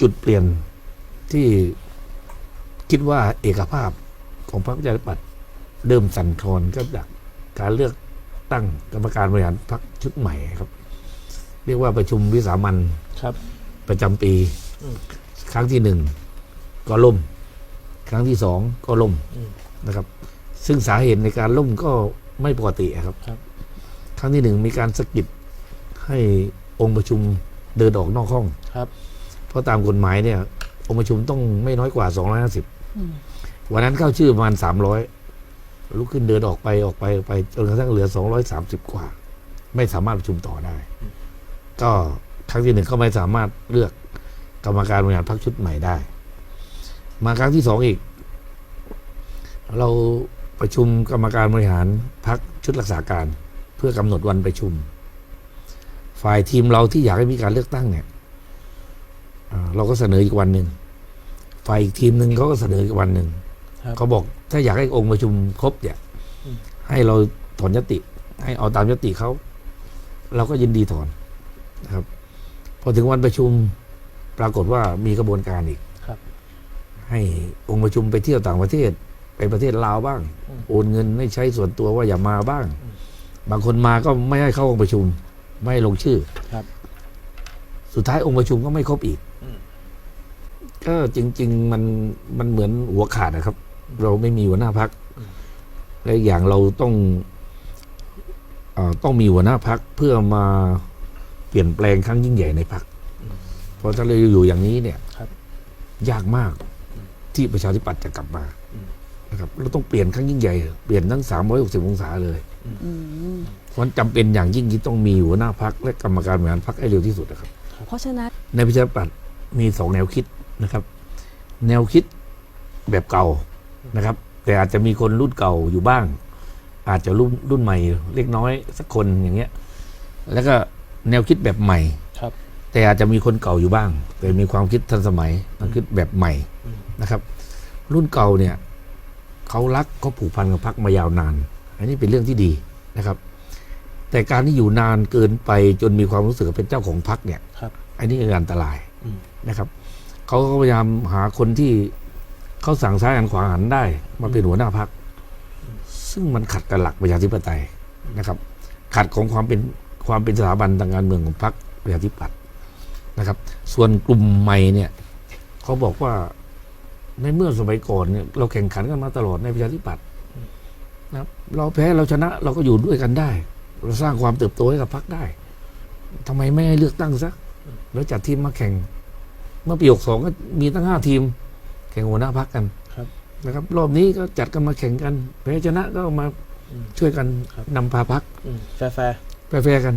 จุดเปลี่ยนที่คิดว่าเอกภาพของพรรคประชาธิปัตย์เดิมสั่นคลอนก็จากการเลือกตั้งกรรมการบริหารพรรคชุดใหม่ครับ เรียกว่าประชุมวิสามันครับ ประจำปีอืมครั้งที่หนึ่งก็ล่ม ครั้งที่สองก็ล่มอืมนะครับ ซึ่งสาเหตุในการล่มก็ไม่ปกติครับครับครั้งที่หนึ่งมีการสะกิดให้องค์ประชุมเดินออกนอกห้องครับ เพราะตามกฎหมายเนี่ยองค์ประชุมต้องไม่น้อยกว่า 250 วันนั้นเข้าชื่อประมาณ 300 ลุกขึ้นเดินออกไปออกไปออกไปจนกระทั่งเหลือ 230 กว่า ไม่สามารถประชุมต่อได้ ก็ครั้งที่หนึ่งก็ไม่สามารถเลือกกรรมการบริหารพรรคชุดใหม่ได้ มาครั้งที่สองอีก เราประชุมกรรมการบริหารพรรคชุดรักษาการ เพื่อกำหนดวันประชุม ฝ่ายทีมเราที่อยากให้มีการเลือกตั้งเนี่ยอ่า เราก็เสนออีกวันหนึ่งฝ่ายอีกทีมหนึ่งเขาก็เสนออีกวันหนึ่งครับ เขาบอกถ้าอยากให้องค์ประชุมครบเนี่ยอืม ให้เราถอนยติ ให้เอาตามยติเขาเราก็ยินดีถอนนะครับ พอถึงวันประชุมปรากฏว่ามีกระบวนการอีกครับ ให้องค์ประชุมไปเที่ยวต่างประเทศ ไปประเทศลาวบ้าง อืม โอนเงินให้ใช้ส่วนตัวว่าอย่ามาบ้าง บางคนมาก็ไม่ให้เข้าองค์ประชุม ไม่ให้ลงชื่อ ครับ สุดท้ายองค์ประชุมก็ไม่ครบอีกอืม ก็จริง ๆ มันมันเหมือนหัวขาดนะครับ เราไม่มีหัวหน้าพักและอีกอย่างเราต้องเออต้องมีหัวหน้าพักเพื่อมาเปลี่ยนแปลงครั้งยิ่งใหญ่ในพักเพราะถ้าเราอยู่อย่างนี้เนี่ยครับยากมากที่ประชาธิปัตย์จะกลับมาอืมนะครับเราต้องเปลี่ยนครั้งยิ่งใหญ่เปลี่ยนทั้งสามร้อยหกสิบองศาเลยอืมเพราะฉะนั้นจำเป็นอย่างยิ่งที่ต้องมีหัวหน้าพักและกรรมการบริหารพักให้เร็วที่สุดนะครับ เพราะฉะนั้นในประชาธิปัตย์ มีสองแนวคิดนะครับ แนวคิดแบบเก่านะครับ แต่อาจจะมีคนรุ่นเก่าอยู่บ้าง อาจจะรุ่นรุ่นใหม่เล็กน้อยสักคนอย่างเงี้ย แล้วก็แนวคิดแบบใหม่ครับ แต่อาจจะมีคนเก่าอยู่บ้าง แต่มีความคิดทันสมัยความคิดแบบใหม่อืมนะครับ รุ่นเก่าเนี่ยเขารักเขาผูกพันกับพักมายาวนาน อันนี้เป็นเรื่องที่ดีนะครับ แต่การที่อยู่นานเกินไปจนมีความรู้สึกว่าเป็นเจ้าของพักเนี่ยครับอันนี้คืออันตรายอืม นะครับเขาก็พยายามหาคนที่เขาสั่งซ้ายหันขวาหันได้มาเป็นหัวหน้าพัก ซึ่งมันขัดกับหลักประชาธิปไตยนะครับ ขัดของความเป็นความเป็นสถาบันทางการเมืองของพรรคประชาธิปัตย์นะครับ ส่วนกลุ่มใหม่เนี่ยเขาบอกว่าในเมื่อสมัยก่อนเนี่ยเราแข่งขันกันมาตลอดในประชาธิปัตย์นะครับเราแพ้เราชนะเราก็อยู่ด้วยกันได้ เราสร้างความเติบโตให้กับพรรคได้ทำไมไม่ให้เลือกตั้งซะแล้วจัดทีมมาแข่ง เมื่อปีหกสองก็มีตั้งห้าทีม แข่งหัวหน้าพักกันครับ นะครับ รอบนี้ก็จัดกันมาแข่งกันแพ้ชนะก็มาอืมช่วยกันครับนำพาพักอืมแฟร์แฟร์แฟร์ๆกัน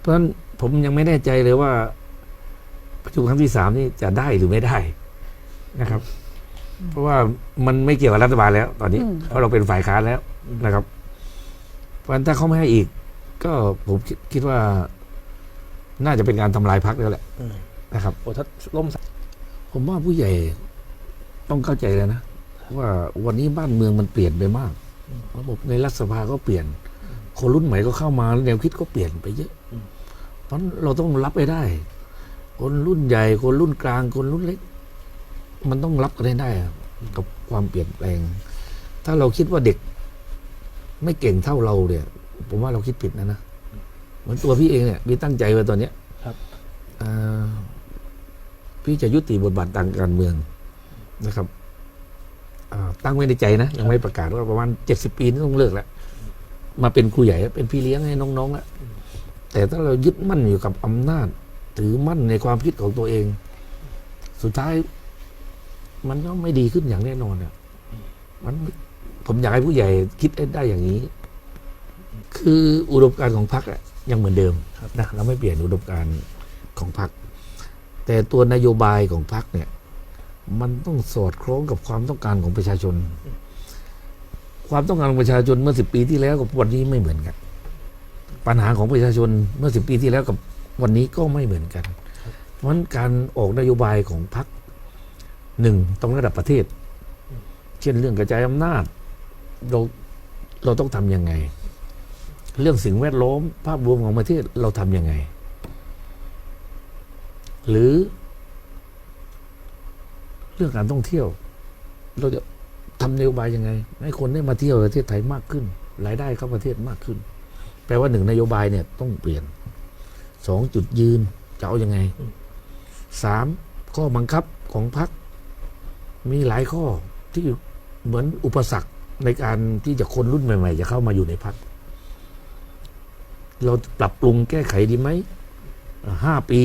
เพราะฉะนั้นผมยังไม่แน่ใจเลยว่าประชุมครั้งที่สามนี่จะได้หรือไม่ได้นะครับ เพราะว่ามันไม่เกี่ยวกับรัฐบาลแล้ว ตอนนี้อืมเพราะเราเป็นฝ่ายค้านแล้วอืมนะครับ เพราะฉะนั้นถ้าเขาไม่ให้อีก ก็ผมคิดคิดว่าน่าจะเป็นการทำลายพักแล้วแหละอืม นะครับโอ้ถ้าล่มสผมว่าผู้ใหญ่ต้องเข้าใจเลยนะ ว่าวันนี้บ้านเมืองมันเปลี่ยนไปมาก ระบบในรัฐสภาก็เปลี่ยน คนรุ่นใหม่ก็เข้ามาแนวคิดก็เปลี่ยนไปเยอะ เพราะฉะนั้นเราต้องรับไปได้ คนรุ่นใหญ่คนรุ่นกลางคนรุ่นเล็ก มันต้องรับกันให้ได้อะกับความเปลี่ยนแปลง ถ้าเราคิดว่าเด็ก ไม่เก่งเท่าเราเนี่ย ผมว่าเราคิดผิดนะนะเหมือนตัวพี่เองเนี่ยพี่ตั้งใจไว้ตอนเนี้ยครับอ่า พี่จะยุติบทบาททางการเมืองนะครับอ่าตั้งไว้ในใจนะ ยังไม่ประกาศว่าประมาณเจ็ดสิบปีนี่ต้องเลิกแล้ว มาเป็นครูใหญ่เป็นพี่เลี้ยงให้น้องๆแล้วแต่ถ้าเรายึดมั่นอยู่กับอำนาจ ถือมั่นในความคิดของตัวเอง สุดท้าย มันก็ไม่ดีขึ้นอย่างแน่นอนอะมันผมอยากให้ผู้ใหญ่คิดได้อย่างนี้ คืออุดมการณ์ของพรรคอะยังเหมือนเดิมนะเราไม่เปลี่ยนอุดมการณ์ของพรรค แต่ตัวนโยบายของพรรคเนี่ย มันต้องสอดคล้องกับความต้องการของประชาชน ความต้องการของประชาชนเมื่อสิบปีที่แล้วกับวันนี้ไม่เหมือนกัน ปัญหาของประชาชนเมื่อสิบปีที่แล้วกับวันนี้ก็ไม่เหมือนกัน เพราะฉะนั้นการออกนโยบายของพรรคหนึ่งต้องระดับประเทศ เช่นเรื่องกระจายอำนาจ เราเราต้องทำยังไง เรื่องสิ่งแวดล้อมภาพรวมของประเทศเราทำยังไง หรือ เรื่องการท่องเที่ยว เราจะทำนโยบายยังไง ให้คนได้มาเที่ยวประเทศไทยมากขึ้น รายได้เข้าประเทศมากขึ้น แปลว่าหนึ่งนโยบายเนี่ยต้องเปลี่ยนสองจุดยืนจะเอาอยัางไงสามข้อบังคับของพรรคมีหลายข้อที่เหมือนอุปสรรคในการที่จะคนรุ่นใหม่ ๆ จะเข้ามาอยู่ในพรรคเราปรับปรุงแก้ไขดีไหมห้าปี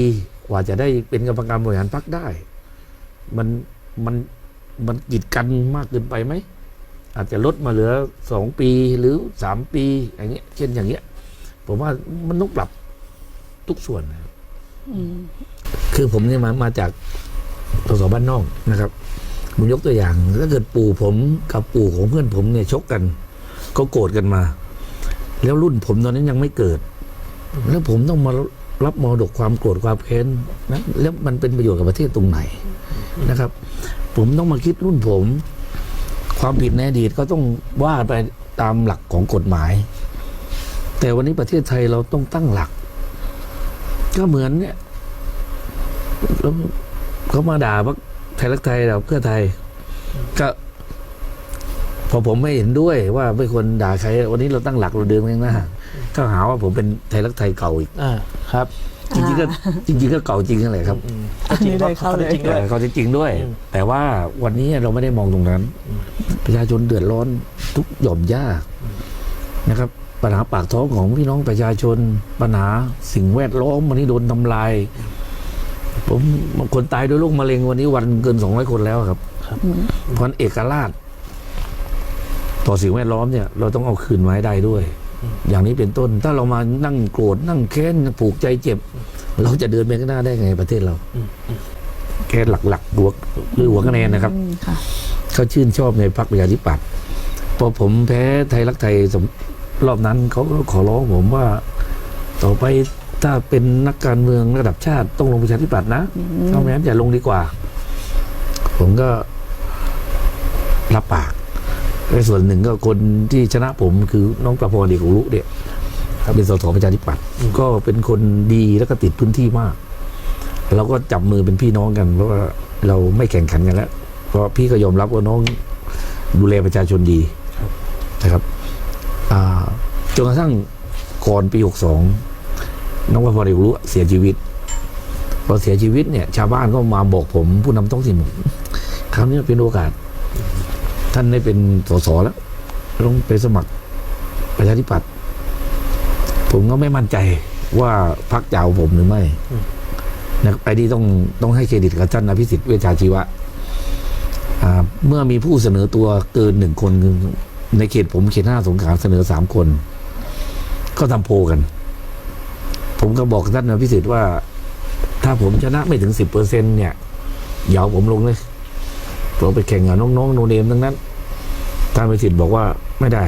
กว่าจะได้เป็นกรรมการบริหารพรรคได้ มันมันมันกีดกันมากเกินไปไหม อาจจะลดมาเหลือสองปีหรือสามปีอย่างเงี้ย เช่นอย่างเงี้ย ผมว่ามันต้องปรับทุกส่วนนะครับอืมคือผมเนี่ยมามาจากสสบ้านนอกนะครับผมยกตัวอย่างถ้าเกิดปู่ผมกับปู่ของเพื่อนผมเนี่ยชกกัน ก็โกรธกันมา แล้วรุ่นผมตอนนั้นยังไม่เกิด แล้วผมต้องมา รับมรดกความโกรธความแค้นนะแล้วมันเป็นประโยชน์กับประเทศตรงไหนนะครับ ผมต้องมาคิดรุ่นผม ความผิดในอดีตก็ต้องว่าไปตามหลักของกฎหมาย แต่วันนี้ประเทศไทยเราต้องตั้งหลัก ก็เหมือนเนี่ยแล้วเขามาด่าว่าไทยรักไทยเราเพื่อไทย ก็ พอผมไม่เห็นด้วยว่าไม่ควรด่าใคร วันนี้เราตั้งหลักเราเดินไปข้างหน้าก็หาว่าผมเป็นไทยรักไทยเก่าอีกอ ครับ จริงๆก็จริงๆก็เก่าจริงนั่นแหละครับอืมอันนี้ได้เข้าเลยจริงด้วยแต่เขาจริงด้วยอืมแต่ว่าวันนี้เราไม่ได้มองตรงนั้น ประชาชนเดือดร้อนทุกหย่อมย่านะครับ ปัญหาปากท้องของพี่น้องประชาชนปัญหาสิ่งแวดล้อมวันนี้โดนทำลาย ผมคนตายด้วยโรคมะเร็งวันนี้วันเกินสองร้อยคนแล้วครับอืมเพราะฉะนั้นเอกราช ต่อสิ่งแวดล้อมเนี่ย เราต้องเอาคืนมาให้ได้ด้วย อย่างนี้เป็นต้น ถ้าเรามานั่งโกรธนั่งแค้นผูกใจเจ็บ เราจะเดินไปข้างหน้าได้ไงประเทศเราอืมอืมแค่หลักๆหัวหรือหัวคะแนนนะครับอืมค่ะเขาชื่นชอบในพรรคประชาธิปัตย์พอผมแพ้ไทยรักไทยสมรอบนั้นเขาก็ขอร้องผมว่า ต่อไปถ้าเป็นนักการเมืองระดับชาติต้องลงประชาธิปัตย์นะอืมถ้าไม่งั้นอย่าลงดีกว่า ผมก็รับปาก ในส่วนหนึ่งก็คนที่ชนะผมคือน้องประพรเด็กอุรุเนี่ยเป็นสสประชาธิปัตย์ก็เป็นคนดีแล้วก็ติดพื้นที่มาก เราก็จับมือเป็นพี่น้องกัน เพราะว่าเราไม่แข่งขันกันแล้ว เพราะพี่ก็ยอมรับว่าน้องดูแลประชาชนดีนะครับจนกระทั่งก่อนปีหกสองน้องประพรเด็กอุรุเสียชีวิตพอเสียชีวิตเนี่ย ชาวบ้านก็มาบอกผมผู้นำท้องถิ่นคราวนี้เป็นโอกาส ท่านได้เป็นสสแล้วลงไปสมัครประชาธิปัตย์ผมก็ไม่มั่นใจว่าพรรคจะเอาผมหรือไม่นะครับไอ้นี่ต้องต้องให้เครดิตกับท่านอภิสิทธิ์เวชชาชีวะเมื่อมีผู้เสนอตัวเกินหนึ่งคน ในเขตผมเขตห้าสงขลาเสนอสามคน ก็ทำโพลกัน ผมก็บอกท่านอภิสิทธิ์ว่า ถ้าผมชนะไม่ถึงสิบเปอร์เซ็นเนี่ยอย่าเอาผมลงเลย เราไปแข่งกับน้องๆโนเนมทั้งนั้นท่านประสิทธิ์บอกว่าไม่ได้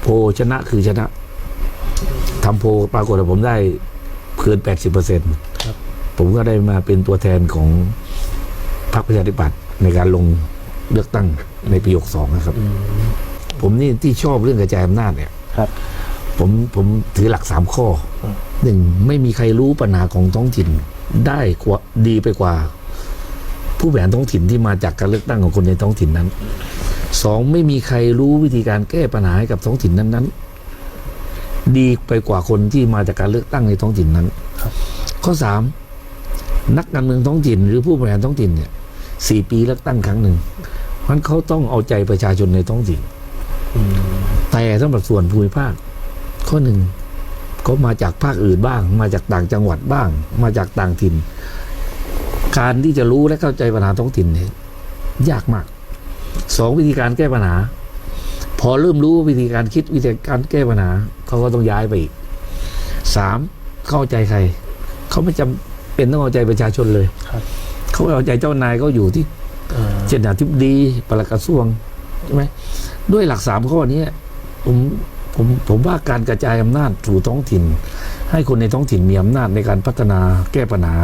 โพลชนะคือชนะทำโพลปรากฏว่าผมได้เกินแปดสิบเปอร์เซ็นครับผมก็ได้มาเป็นตัวแทนของพรรคประชาธิปัตย์ในการลงเลือกตั้งในปีหกสองนะครับอืมผมนี่ที่ชอบเรื่องกระจายอำนาจเนี่ยครับ ผมผมถือหลักสามข้ออมหนึ่งไม่มีใครรู้ปัญหาของท้องถิ่นได้กว่าดีไปกว่า ผู้บริหารท้องถิ่นที่มาจากการเลือกตั้งของคนในท้องถิ่นนั้นสองไม่มีใครรู้วิธีการแก้ปัญหาให้กับท้องถิ่นนั้นๆ ดีไปกว่าคนที่มาจากการเลือกตั้งในท้องถิ่นนั้น ข้อสามนักการเมืองท้องถิ่น หรือผู้บริหารท้องถิ่นเนี่ยสี่ปีเลือกตั้งครั้งหนึ่งเพราะฉะนั้นเขาต้องเอาใจประชาชนในท้องถิ่นแต่สำหรับส่วนภูมิภาค ข้อหนึ่งก็มาจากภาคอื่นบ้าง มาจากต่างจังหวัดบ้าง มาจากต่างถิ่น การที่จะรู้และเข้าใจปัญหาท้องถิ่นเนี่ยยากมากสองวิธีการแก้ปัญหา พอเริ่มรู้วิธีการคิดวิธีการแก้ปัญหาเขาก็ต้องย้ายไปอีกสามเข้าใจใคร เขาไม่จำเป็นต้องเอาใจประชาชนเลยครับเขาเอาใจเจ้านายก็อยู่ที่อ่าเช่นอธิบดีปลัดกระทรวงใช่ไหมด้วยหลักสามข้อนี้ผมผมผมว่าการกระจายอำนาจสู่ท้องถิ่น ให้คนในท้องถิ่นมีอำนาจในการพัฒนาแก้ปัญหา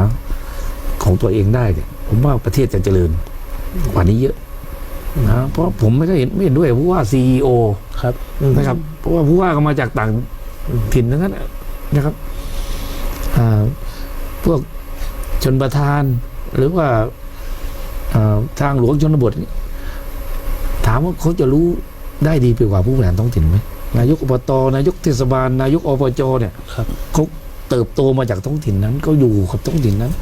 ของตัวเองได้เนี่ยผมว่าประเทศจะเจริญกว่านี้เยอะนะเพราะผมไม่ได้เห็นไม่เห็นด้วยผู้ว่าซีอครับอืมนะครับ เพราะว่าผู้ว่าก็มาจากต่างถิ่นทั้งนั้นนะครับอ่าพวกชนประธาน หรือว่าเอ่อทางหลวงชนบทนี่ถามว่าเขาจะรู้ได้ดีไปกว่าผู้บริหารท้องถิ่นไหมนายกอบตนายกเทศบาล นายกอบจเนี่ยครับเขาเติบโตมาจากท้องถิ่นนั้นเขาอยู่กับท้องถิ่นนั้น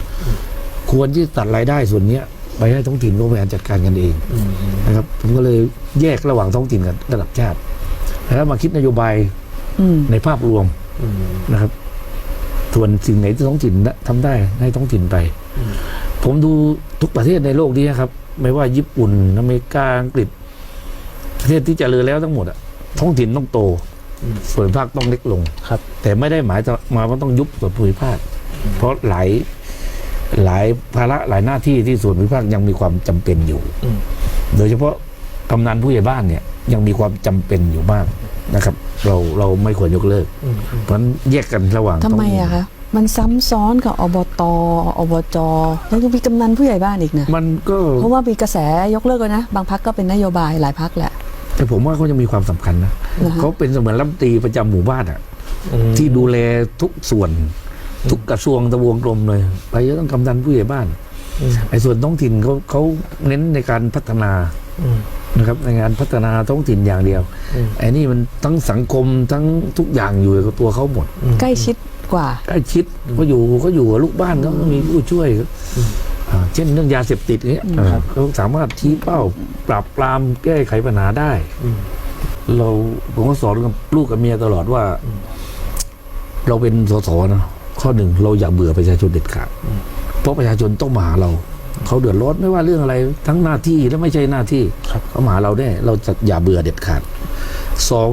ควรที่ตัดรายได้ส่วนเนี้ยไปให้ท้องถิ่นเขาบริหารจัดการกันเองอืมนะครับ ผมก็เลยแยกระหว่างท้องถิ่นกับระดับชาติแล้วมาคิดนโยบายอืมในภาพรวมอืมนะครับ ส่วนสิ่งไหนที่ท้องถิ่นทำได้ให้ท้องถิ่นไปอืมผมดูทุกประเทศในโลกนี้นะครับ ไม่ว่าญี่ปุ่นอเมริกาอังกฤษประเทศที่เจริญแล้วทั้งหมดอะท้องถิ่นต้องโตอืมส่วนภาคต้องเล็กลงครับ แต่ไม่ได้หมายมาว่าต้องยุบส่วนภูมิภาคเพราะหลาย หลายภาระหลายหน้าที่ที่ส่วนภูมิภาคยังมีความจำเป็นอยู่อืมโดยเฉพาะกำนันผู้ใหญ่บ้านเนี่ยยังมีความจำเป็นอยู่บ้างนะครับ เราเราไม่ควรยกเลิกอืมเพราะฉะนั้นแยกกันระหว่างทำไมท้งถิ่นอะคะมันซ้ำซ้อนกับอบต อบจ แล้วก็มีกำนันผู้ใหญ่บ้านอีกนะมันก็เพราะว่ามีกระแสยกเลิกเลยนะ บางพักก็เป็นนโยบายหลายพักแหละ แต่ผมว่าเขายังมีความสำคัญนะนะคะเขาเป็นเสมือนรัฐมนตรีประจำหมู่บ้านอะอืมที่ดูแลทุกส่วน ทุกกระทรวงตะวงกรมเลยไปก็ต้องกำนันผู้ใหญ่บ้านอืมไอ้ส่วนท้องถิ่นเขาเขาเน้นในการพัฒนาอืมนะครับในงานพัฒนาท้องถิ่นอย่างเดียวอืมไอ้นี่มันทั้งสังคมทั้งทุกอย่างอยู่กับตัวเขาหมดอืมใกล้ชิดกว่าใกล้ชิดก็อยู่ก็อยู่กับลูกบ้านเขาก็มีผู้ช่วยอ่าเช่นเรื่องยาเสพติดเนี้ยครับเขาสามารถชี้เป้าปราบปรามแก้ไขปัญหาได้อืมเราผมก็สอนกับลูกกับเมียตลอดว่า เราเป็นสสนะ ข้อหนึ่งเราอย่าเบื่อประชาชนเด็ดขาดเพราะประชาชนต้องมาหาเราเขาเดือดร้อนไม่ว่าเรื่องอะไรทั้งหน้าที่และไม่ใช่หน้าที่ครับเขามาหาเราแน่เราจะอย่าเบื่อเด็ดขาดสอง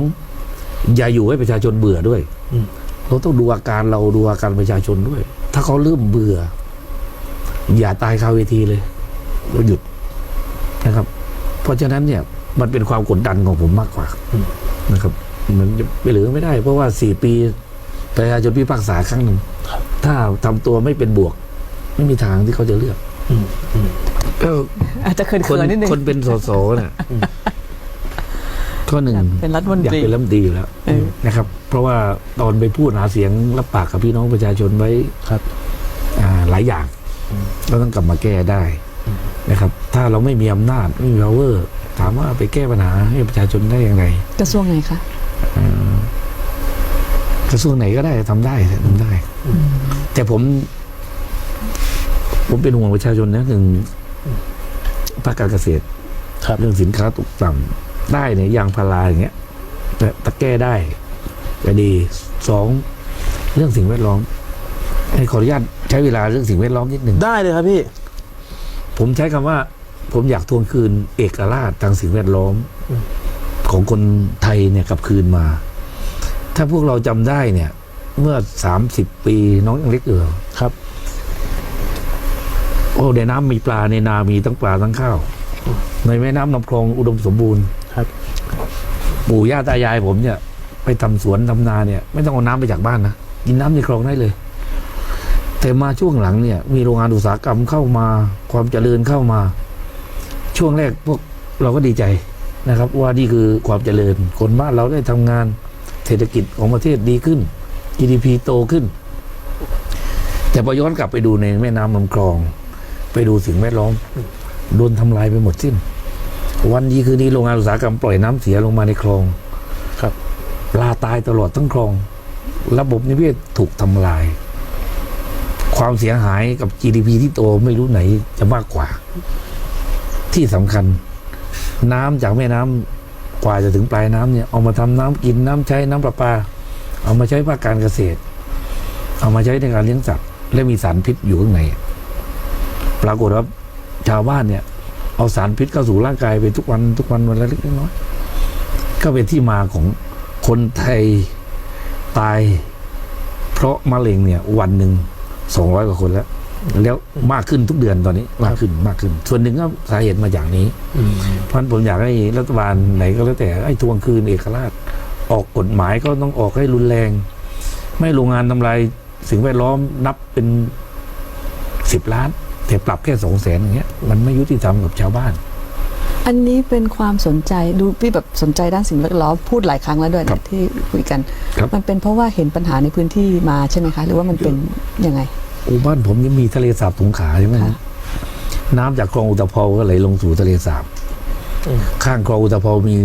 อย่าอยู่ให้ประชาชนเบื่อด้วยอืมเราต้องดูอาการเราดูอาการประชาชนด้วย ถ้าเขาเริ่มเบื่อ อย่าตายคาเวทีเลยเราหยุดนะครับ เพราะฉะนั้นเนี่ยมันเป็นความกดดันของผมมากกว่าอืมนะครับ มันจะไปเหลือไม่ได้ เพราะว่าสี่ปี ประชาชนพิพากษาครั้งหนึ่งครับถ้าทำตัวไม่เป็นบวก ไม่มีทางที่เขาจะเลือกอืมอืมก็อาจจะเขินคนๆนิดนึงคนเป็นสสเนี่ยอืมข้อหนึ่งเป็นรัฐมนอยาตกรีเป็นรัฐมนตรีอยู่แล้วเออนะครับ เพราะว่าตอนไปพูดหาเสียงรับปากกับพี่น้องประชาชนไว้ครับอ่าหลายอย่างอืมเราต้องกลับมาแก้ได้อืมนะครับ ถ้าเราไม่มีอำนาจไม่มี power ถามว่าไปแก้ปัญหาให้ประชาชนได้ยังไงกระทรวงไหนคะอ่า กระทรวงไหนก็ได้ทำได้ทำได้ แต่ผม ผมเป็นห่วงประชาชนนะหนึ่งภาคการเกษตรครับเรื่องสินค้าตกต่ำได้เนี่ยยางพาราอย่างเงี้ยแต่ตะแก้ได้จะดีสองเรื่องสิ่งแวดล้อมให้ขออนุญาตใช้เวลาเรื่องสิ่งแวดล้อมนิดหนึ่งได้เลยครับพี่ ผมใช้คำว่า ผมอยากทวงคืนเอกราชทางสิ่งแวดล้อมอืมของคนไทยเนี่ยกลับคืนมา ถ้าพวกเราจำได้เนี่ย เมื่อสามสิบปีน้องยังเล็กเอือครับ โอ้ในน้ำมีปลาในนามีทั้งปลาทั้งข้าว ในแม่น้ำลำคลองอุดมสมบูรณ์ครับ ปู่ย่าตายายผมเนี่ย ไปทำสวนทำนาเนี่ย ไม่ต้องเอาน้ำไปจากบ้านนะกินน้ำในคลองได้เลย แต่มาช่วงหลังเนี่ย มีโรงงานอุตสาหกรรมเข้ามา ความเจริญเข้ามา ช่วงแรกพวกเราก็ดีใจนะครับ ว่านี่คือความเจริญคนบ้านเราได้ทำงาน เศรษฐกิจของประเทศดีขึ้น GDP โตขึ้น แต่พอย้อนกลับไปดูในแม่น้ำลำคลอง ไปดูสิ่งแวดล้อมโดนทำลายไปหมดสิ้น วันดีคืนนี้โรงงานอุตสาหกรรมปล่อยน้ำเสียลงมาในคลองครับปลาตายตลอดทั้งคลอง ระบบนิเวศถูกทำลาย ความเสียหายกับ GDP ที่โตไม่รู้ไหนจะมากกว่า ที่สำคัญ น้ำจากแม่น้ำก ว่าจะถึงปลายน้ำเนี่ยเอามาทำน้ำกินน้ำใช้น้ำประปา เอามาใช้ภาคการเกษตร เอามาใช้ในการเลี้ยงสัตว์และมีสารพิษอยู่ข้างใน ปรากฏว่าชาวบ้านเนี่ย เอาสารพิษเข้าสู่ร่างกายไปทุกวันทุกวันวันละเล็กน้อยก็เป็นที่มาของคนไทยตาย เพราะมะเร็งเนี่ย วันหนึ่งสองร้อยกว่าคนแล้ว แล้วมากขึ้นทุกเดือนตอนนี้มากขึ้นมากขึ้น ส่วนหนึ่งก็สาเหตุมาจากนี้อืมเพราะฉะนั้นผมอยากให้รัฐบาลไหนก็แล้วแต่ไอ้ทวงคืนเอกราช ออกกฎหมายก็ต้องออกให้รุนแรง ไม่โรงงานทำลายสิ่งแวดล้อมนับเป็นสิบล้านแต่ปรับแค่สองแสนอย่างเงี้ยมันไม่ยุติธรรมกับชาวบ้าน อันนี้เป็นความสนใจดูพี่แบบสนใจด้านสิ่งแวดล้อมพูดหลายครั้งแล้วด้วยครันะบที่คุยกันครับมันเป็นเพราะว่าเห็นปัญหาในพื้นที่มาใช่ไหมคะ หรือว่ามันเป็นยังไงโอ้บ้านผมยังมีทะเลสาบสงขลาใช่ไหมค่ะน้ำจากคลองอุตภเปาก็ไหลลงสู่ทะเลสาบอืมข้างคลองอุตภเปามี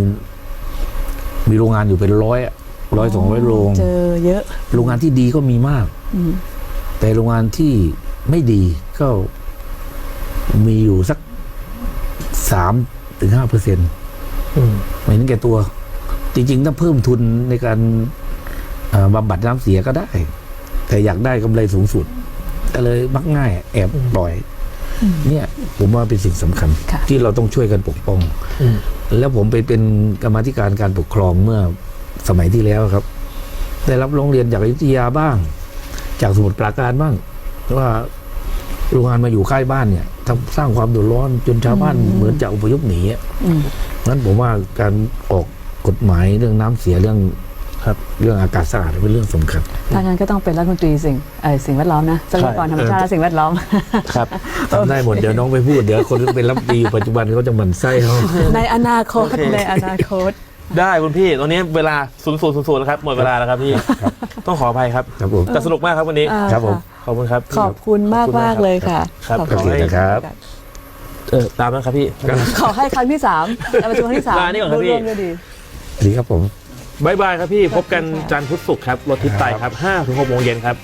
มีโรงงานอยู่เป็นร้อยอะร้อยสองร้อยโรงเจอเยอะ โรงงานที่ดีก็มีมากอืมแต่โรงงานที่ไม่ดีก็มีอยู่สักสามถึงห้าเปอร์เซ็นต์อืมไม่ถึงแก่ตัว จริงๆ ถ้าเพิ่มทุนในการเอ่อบำบัดน้ำเสียก็ได้ แต่อยากได้กำไรสูงสุด ก็เลยมักง่าย แอบปล่อย เนี่ยผมว่าเป็นสิ่งสำคัญค่ะที่เราต้องช่วยกันปกป้องอืมแล้วผมไปเป็นกรรมาธิการการปกครองเมื่อสมัยที่แล้วครับ ได้รับร้องเรียนจากอยุธยาบ้าง จากสมุทรปราการบ้างว่าโรงงานมาอยู่ใกล้บ้านเนี่ยทำสร้างความเดือดร้อนจนชาวบ้านเหมือนจะอพยพหนีอะอืมนั้นผมว่าการออกกฎหมายเรื่องน้ำเสียเรื่อง ครับเรื่องอากาศสะอาดเป็นเรื่องสำคัญ ถ้างั้นก็ต้องเป็นรัฐมนตรีสิ่งเอ่อสิ่งแวดล้อมนะทรัพยากรธรรมชาติและสิ่งแวดล้อม ครับทำได้หมดเดี๋ยวน้องไปพูดเดี๋ยวคนที่เป็นรัฐมนตรีอยู่ปัจจุบันเขาจะหมั่นไส้เขา ในอนาคตโอเค ในอนาคต ได้คุณพี่ตอนนี้เวลาศูนย์ศูนย์ศูนย์ศูนย์แล้วครับ หมดเวลาแล้วครับพี่ ต้องขออภัยครับ ครับผม แต่สนุกมากครับวันนี้ อ่าครับผมขอบคุณครับ ขอบคุณมากมากๆเลยค่ะครับขอบขอบคุณนะครับ เออตามนั้นครับพี่ ขอให้ครั้งที่สามการประชุมครั้งที่สามลานี่ก่อนครับพี่ ร่วมด้วยดี ดีครับผม บายบายครับพี่พบกันจันทร์พุธศุกร์ครับรถทิพย์ไตครับ5ถึง6โมงเย็นครับ